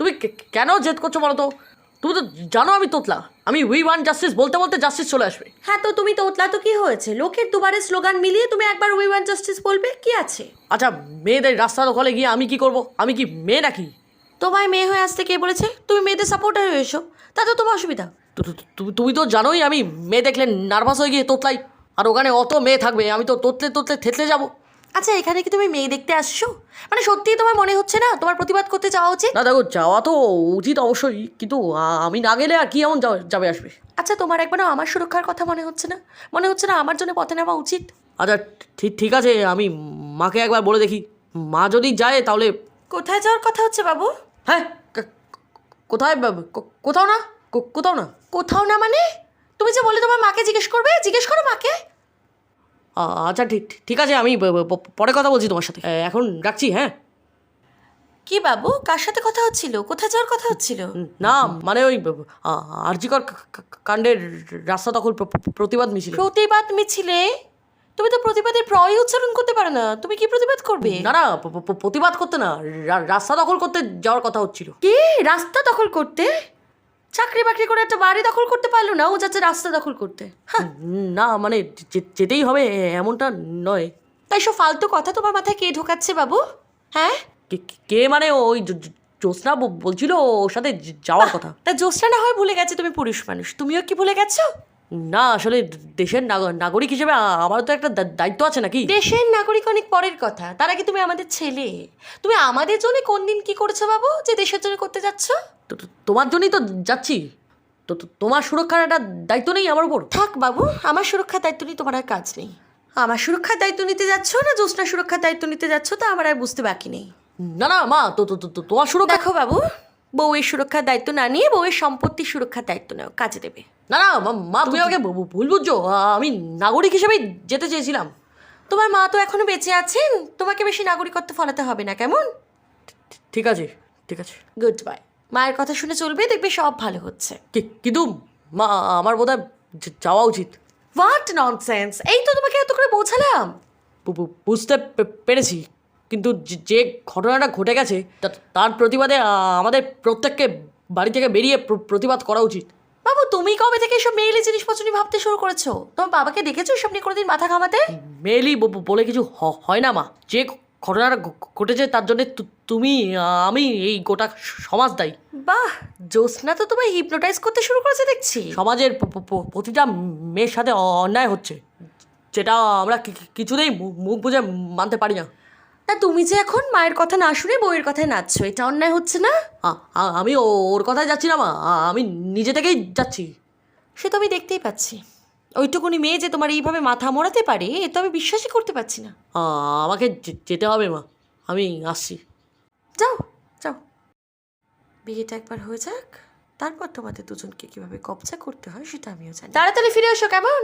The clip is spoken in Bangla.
তুমি কেন জেদ করছ বলো তো? তুমি তো জানো আমি তোতলা। আমি উই ওয়ান জাস্টিস বলতে বলতে জাস্টিস চলে আসবে। হ্যাঁ তো তুমি তো উতলা তো কি হয়েছে? লোকের দুবারে স্লোগান মিলিয়ে তুমি একবার উই ওয়ান জাস্টিস বলবে? কি আছে? আচ্ছা মেয়েদের রাস্তা দখলে গিয়ে আমি কি করব? আমি কি মেয়ে নাকি? তোমায় মেয়ে হয়ে আসতে কে বলেছে? তুমি মেয়েদের সাপোর্টার হয়ে এসো। তাতে তোমার অসুবিধা। তুমি তো জানোই আমি মেয়ে দেখলে নার্ভাস হয়ে গিয়ে তোতলাই। আর ওখানে অত মেয়ে থাকবে আমি তো তোতলে তোতলে থেতলে যাব। আচ্ছা এখানে কি তুমি মেয়ে দেখতে আসছো? মানে সত্যিই তোমার মনে হচ্ছে না তোমার প্রতিবাদ করতে যাওয়া উচিত? না দেখো যাওয়া তো উচিত অবশ্যই কিন্তু আমি না গেলে আর কি এমন যাবে- আসবে? আচ্ছা তোমার একবারও আমার সুরক্ষার কথা মনে হচ্ছে না? মনে হচ্ছে না আমার জন্য পথে নেওয়া উচিত? আচ্ছা ঠিক ঠিক আছে আমি মাকে একবার বলে দেখি। মা যদি যায় তাহলে কোথায় যাওয়ার কথা হচ্ছে বাবু? হ্যাঁ কোথায় কোথাও না? কোথাও না। কোথাও না মানে? তুমি যে বলে তোমার মাকে জিজ্ঞেস করবে জিজ্ঞেস করো মাকে। আচ্ছা ঠিক ঠিক আছে আমি পরে কথা বলছি তোমার সাথে। এখন রাখছি হ্যাঁ? কি বাবু কার সাথে কথা হচ্ছিল? কোথায় যাওয়ার কথা হচ্ছিল? না মানে ওই আরজিকর কাণ্ডের রাস্তা প্র- প্রতিবাদ মিছিল। প্রতিবাদ মিছিলে? তুমি তো প্রতিবাদের প্রয় উচ্চারণ করতে পারো না। তুমি কি প্রতিবাদ করবে? না না প্রতিবাদ করতে না রাস্তা দখল করতে যাওয়ার কথা হচ্ছিল। কি? রাস্তা দখল করতে? চাকরি বাকরি করে একটা বাড়ি দখল করতে পারল না ও যাচ্ছে রাস্তা দখল করতে। না মানে যেতেই হবে এমনটা নয়। তাই সব ফালতু কথা তোমার মাথায় কে ঢোকাচ্ছে বাবু? হ্যাঁ? কে- মানে ওই জ্যোৎস্না বলছিল ওর সাথে যাওয়ার কথা। তা জ্যোৎস্না না হয় ভুলে গেছে তুমি পুরুষ মানুষ। তুমিও কি ভুলে গেছো? না আসলে দেশের নাগরিক হিসেবে আমারও তো একটা দায়িত্ব আছে নাকি? দেশের নাগরিক অনেক পরের কথা। তার আগে তুমি আমাদের ছেলে। তুমি আমাদের জন্য কোন দিন কি করেছ বাবু যে দেশের জন্য করতে যাচ্ছ? তোমার জন্যই তো যাচ্ছি। তো তোমার সুরক্ষার একটা দায়িত্ব নেই আমার উপর? থাক বাবু আমার সুরক্ষার দায়িত্ব নিয়ে তোমার আর কাজ নেই। আমার সুরক্ষার দায়িত্ব নিতে যাচ্ছ না জ্যোৎস্না সুরক্ষার দায়িত্ব নিতে যাচ্ছ তা আমার আর বুঝতে বাকি নেই। না না মা তো- তোমার সুরক্ষা দেখো বাবু বউয়ের সুরক্ষার দায়িত্ব না নিয়ে বউয়ের সম্পত্তির সুরক্ষার দায়িত্ব নাও কাজে দেবে। না না মা- তুমি আমাকে ভুল বুঝছ। আমি নাগরিক হিসেবে যেতে চেয়েছিলাম। তোমার মা তো এখনও বেঁচে আছেন তোমাকে বেশি নাগরিকত্ব ফলাতে হবে না কেমন? ঠিক আছে ঠিক আছে। গুড বাই মায়ের কথা শুনে চলবে দেখবে সব ভালো হচ্ছে। কিন্তু মা আমার বোধ যাওয়া উচিত। হোয়াট ননসেন্স এই তো তোমাকে এত করে বোঝালাম। বুঝতে পেরেছি। কিন্তু যে- ঘটনাটা ঘটে গেছে তার প্রতিবাদে আমাদের প্রত্যেককে বাড়ি থেকে বেরিয়ে প্রতিবাদ করা উচিত। বাবু তুমি কবে থেকে এসব মেয়েলি জিনিসপত্র নিয়ে ভাবতে শুরু করেছ? তোমার বাবাকে দেখেছ এসব নিয়ে কোনোদিন মাথা ঘামাতে? মেয়েলি বলে কিছু হয় না মা। যে ঘটনাটা ঘটেছে তার জন্য তুমি আমি এই গোটা সমাজ দায়ী। বাহ! জ্যোৎস্না তো তোমায় হিপনোটাইজ করতে শুরু করেছে দেখছি। সমাজের প্রতিটা মেয়ের সাথে অন্যায় হচ্ছে। যেটা আমরা কিছুতেই মুখ বুঝে মানতে পারি না। তা তুমি যে এখন মায়ের কথা না শুনে বউয়ের কথায় নাচছো এটা অন্যায় হচ্ছে না? আমি ওর কথায় যাচ্ছি না মা আমি নিজে থেকেই যাচ্ছি। সে তো আমি দেখতেই পাচ্ছি। ওইটুকুনি মেয়ে যে তোমার এইভাবে মাথা মোড়াতে পারে এ তো আমি বিশ্বাসই করতে পারছি না। আমাকে যেতে হবে মা আমি আসছি। যাও যাও। বিয়েটা একবার হয়ে যাক তারপর তোমাদের দুজনকে কীভাবে কবজা করতে হয় সেটা আমিও জানি। তাড়াতাড়ি ফিরে এসো কেমন?